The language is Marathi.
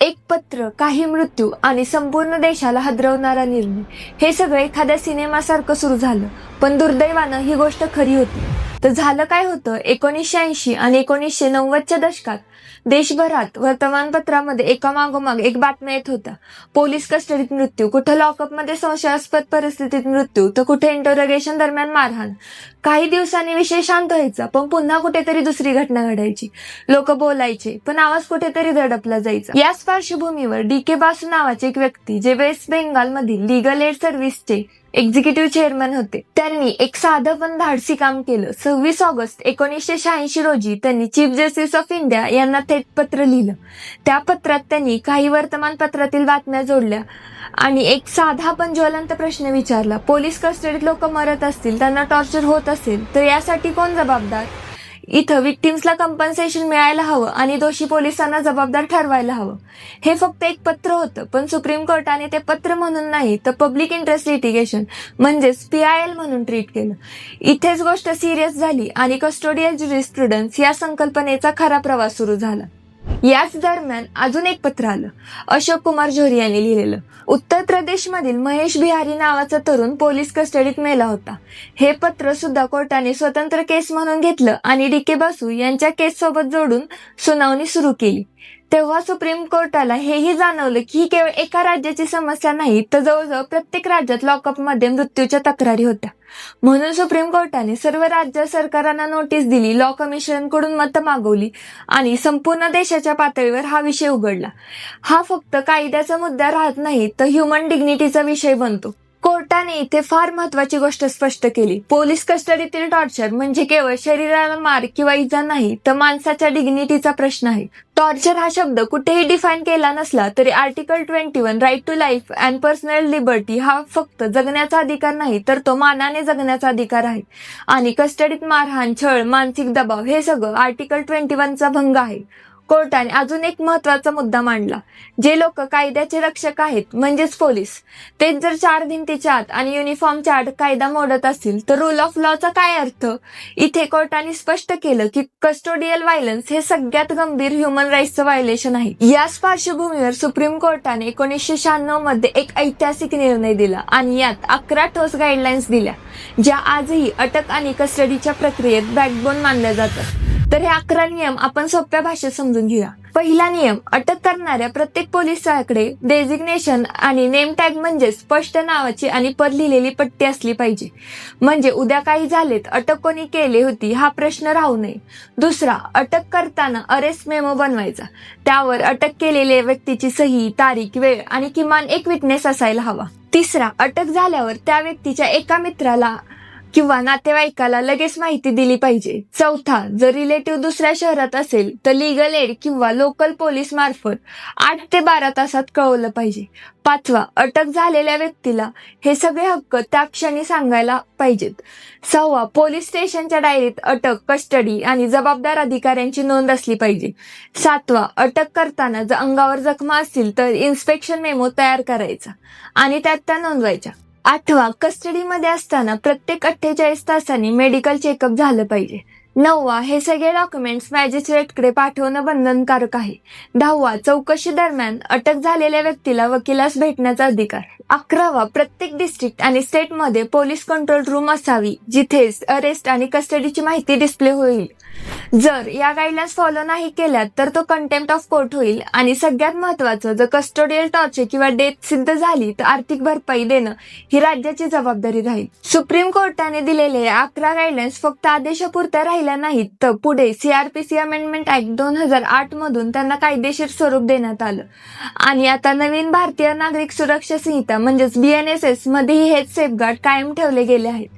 एक पत्र काही मृत्यू आणि संपूर्ण देशाला हदरवणारा निर्णय. हे सगळं एखाद्या सिनेमासारखं सुरू झालं पण दुर्दैवानं ही गोष्ट खरी होती. तर झालं काय होतं? एकोणीसशे ऐंशी आणि एकोणीसशे नव्वदच्या दशकात देशभरात वर्तमानपत्रामध्ये एकामागोमाग एक बातम्या येत होत्या. पोलीस कस्टडीत मृत्यू कुठं लॉकअपमध्ये संशयास्पद परिस्थितीत मृत्यू तर कुठे इंटरोगेशन दरम्यान मारहाण. काही दिवसांनी विषय शांत व्हायचा पण पुन्हा कुठेतरी दुसरी घटना घडायची. लोक बोलायचे पण आवाज कुठेतरी दडपला जायचा. याच पार्श्वभूमीवर डी के बासू नावाचे एक व्यक्ती जे वेस्ट बेंगालमधील लिगल एड सर्व्हिसचे एक्झिक्युटिव्ह चेअरमन होते. त्यांनी एक साधं पण धाडसी काम केलं. सव्वीस ऑगस्ट एकोणीसशे शहाऐंशी रोजी त्यांनी चीफ जस्टिस ऑफ इंडिया यांना थेट पत्र लिहिलं. त्या पत्रात त्यांनी काही वर्तमानपत्रातील बातम्या जोडल्या आणि एक साधा पण ज्वलंत प्रश्न विचारला. पोलीस कस्टडीत लोक मरत असतील त्यांना टॉर्चर होत असेल तर यासाठी कोण जबाबदार? इथं विक्टिम्सला कंपन्सेशन मिळायला हवं आणि दोषी पोलिसांना जबाबदार ठरवायला हवं. हे फक्त एक पत्र होतं पण सुप्रीम कोर्टाने ते पत्र म्हणून नाही तर पब्लिक इंटरेस्ट लिटिगेशन म्हणजेच पी आय एल म्हणून ट्रीट केलं. इथेच गोष्ट सिरियस झाली आणि कस्टोडियल ज्युरिस्प्रुडन्स या संकल्पनेचा खरा प्रवास सुरू झाला. याच दरम्यान अजून एक पत्र आलं. अशोक कुमार जोहरी यांनी लिहिलेलं उत्तर प्रदेशमधील महेश बिहारी नावाचा तरुण पोलीस कस्टडीत मेला होता. हे पत्र सुद्धा कोर्टाने स्वतंत्र केस म्हणून घेतलं आणि डी के बासू यांच्या केस सोबत जोडून सुनावणी सुरू केली. तेव्हा सुप्रीम कोर्टाला हेही जाणवलं की ही केवळ एका राज्याची समस्या नाही तर जवळजवळ प्रत्येक राज्यात लॉकअपमध्ये मृत्यूच्या तक्रारी होत्या. म्हणून सुप्रीम कोर्टाने सर्व राज्य सरकारांना नोटीस दिली लॉ कमिशनकडून मतं मागवली आणि संपूर्ण देशाच्या पातळीवर हा विषय उघडला. हा फक्त कायद्याचा मुद्दा राहत नाही तर ह्युमन डिग्निटीचा विषय बनतो. कोर्टाने इथे फार महत्वाची गोष्ट स्पष्ट केली. पोलीस कस्टडीतील टॉर्चर म्हणजे केवळ शरीराला मार किंवा इजा नाही तर माणसाच्या डिग्निटीचा प्रश्न आहे. टॉर्चर हा शब्द कुठेही डिफाईन केला नसला तरी article twenty one right to life and personal liberty हा फक्त जगण्याचा अधिकार नाही तर तो मानाने जगण्याचा अधिकार आहे. आणि कस्टडीत मारहाण छळ मानसिक दबाव हे सगळं आर्टिकल ट्वेंटी वनचा भंग आहे. कोर्टाने अजून एक महत्त्वाचा मुद्दा मांडला. जे लोक कायद्याचे रक्षक आहेत म्हणजेच पोलीस तेच जर चार भिंतीच्या आत आणि युनिफॉर्मच्या आत कायदा मोडत असतील तर रूल ऑफ लॉचा काय अर्थ? इथे कोर्टाने स्पष्ट केलं की कस्टोडियल व्हायलन्स हे सगळ्यात गंभीर ह्युमन राईट्सचं व्हायलेशन आहे. याच पार्श्वभूमीवर सुप्रीम कोर्टाने एकोणीसशे शहाण्णवमध्ये एक ऐतिहासिक निर्णय दिला आणि यात अकरा ठोस गाईडलाईन्स दिल्या ज्या आजही अटक आणि कस्टडीच्या प्रक्रियेत बॅकबोन मानल्या जातात. तर हे अकरा नियम आपण सोप्या भाषेत समजून घेऊया. पहिला नियम अटक करणाऱ्या प्रत्येक पोलिसाकडे डेझिग्नेशन आणि नेम टॅग म्हणजे स्पष्ट नावाची आणि पर लिहिलेली पट्टी असली पाहिजे. म्हणजे उद्या काही झालेत अटक कोणी केली होती हा प्रश्न राहू नये. दुसरा अटक करताना अरेस्ट मेमो बनवायचा. त्यावर अटक केलेल्या व्यक्तीची सही तारीख वेळ आणि किमान एक विटनेस असायला हवा. तिसरा अटक झाल्यावर त्या व्यक्तीच्या एका मित्राला किंवा नातेवाईकाला लगेच माहिती दिली पाहिजे. चौथा जर रिलेटिव्ह दुसऱ्या शहरात असेल तर लिगल एड किंवा लोकल पोलीस मार्फत आठ ते बारा तासात कळवलं पाहिजे. पाचवा अटक झालेल्या व्यक्तीला हे सगळे हक्क त्या क्षणी सांगायला पाहिजेत. सहावा पोलीस स्टेशनच्या डायरीत अटक कस्टडी आणि जबाबदार अधिकाऱ्यांची नोंद असली पाहिजे. सातवा अटक करताना जर अंगावर जखमा असतील तर इन्स्पेक्शन मेमो तयार करायचा आणि त्यात त्या नोंदवायच्या. आठवा कस्टडीमध्ये असताना प्रत्येक अठ्ठेचाळीस तासांनी मेडिकल चेकअप झालं पाहिजे. नववा हे सगळे डॉक्युमेंट्स मॅजिस्ट्रेटकडे पाठवणं बंधनकारक आहे. दहावा चौकशी दरम्यान अटक झालेल्या व्यक्तीला वकिलास भेटण्याचा अधिकार. अकरावा प्रत्येक डिस्ट्रिक्ट आणि स्टेटमध्ये पोलीस कंट्रोल रूम असावी जिथे अरेस्ट आणि कस्टडीची माहिती डिस्प्ले होईल. जर या गाईडलाईन्स फॉलो नाही केल्यात तर तो कंटेम्प्ट ऑफ कोर्ट होईल. आणि सगळ्यात महत्वाचं जर कस्टोडियल टॉर्चर किंवा डेथ सिद्ध झाली तर आर्थिक भरपाई देणं ही राज्याची जबाबदारी राहील. सुप्रीम कोर्टाने दिलेले अकरा गाईडलाईन्स फक्त आदेशापुरत्या राहिल्या नाहीत तर पुढे सीआरपीसी अमेंडमेंट ऍक्ट दोन हजार आठ मधून त्यांना कायदेशीर स्वरूप देण्यात आलं. आणि आता नवीन भारतीय नागरिक सुरक्षा संहिता म्हणजेच बीएनएसएस मध्येही हेच सेफगार्ड कायम ठेवले गेले आहेत.